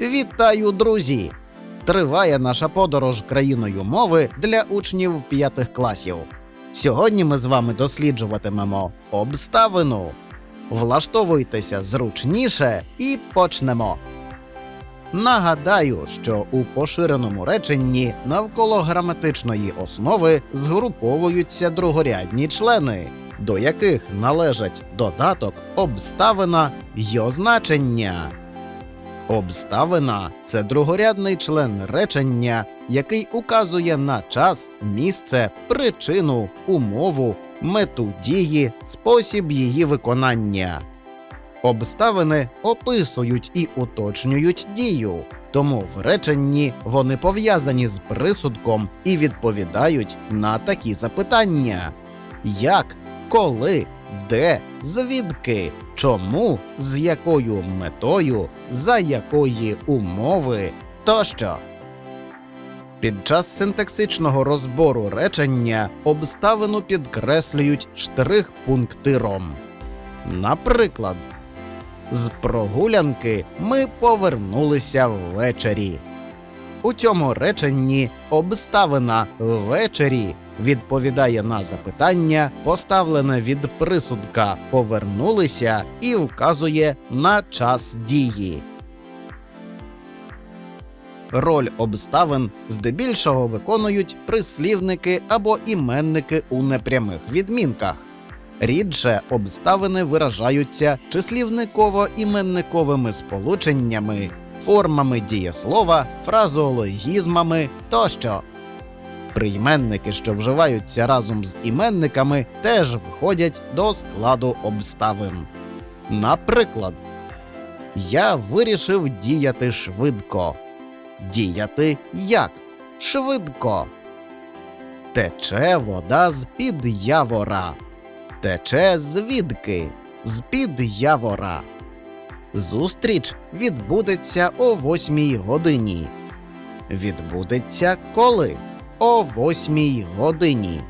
Вітаю, друзі! Триває наша подорож країною мови для учнів п'ятих класів. Сьогодні ми з вами досліджуватимемо обставину. Влаштовуйтеся зручніше і почнемо. Нагадаю, що у поширеному реченні навколо граматичної основи згруповуються другорядні члени, до яких належать додаток, обставина й означення. Обставина це другорядний член речення, який указує на час, місце, причину, умову, мету дії, спосіб її виконання. Обставини описують і уточнюють дію, тому в реченні вони пов'язані з присудком і відповідають на такі запитання: як, коли, де, звідки, чому, з якою метою, за якої умови тощо. Під час синтаксичного розбору речення обставину підкреслюють штрих-пунктиром. Наприклад, з прогулянки ми повернулися ввечері. У цьому реченні обставина ввечері відповідає на запитання, поставлене від присудка повернулися і вказує на час дії. Роль обставин здебільшого виконують прислівники або іменники у непрямих відмінках. Рідше обставини виражаються числівниково-іменниковими сполученнями, формами дієслова, фразеологізмами тощо. Прийменники, що вживаються разом з іменниками, теж входять до складу обставин. Наприклад, я вирішив діяти швидко. Діяти як? Швидко. Тече вода з під явора. Тече звідки? З під явора. Зустріч відбудеться о восьмій годині. Відбудеться коли? О восьмій годині.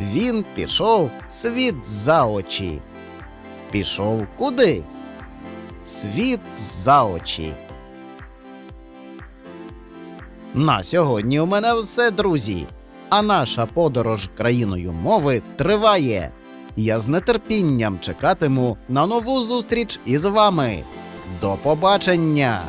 Він пішов світ за очі. Пішов куди? Світ за очі. На сьогодні у мене все, друзі. А наша подорож країною мови триває. Я з нетерпінням чекатиму на нову зустріч із вами. До побачення!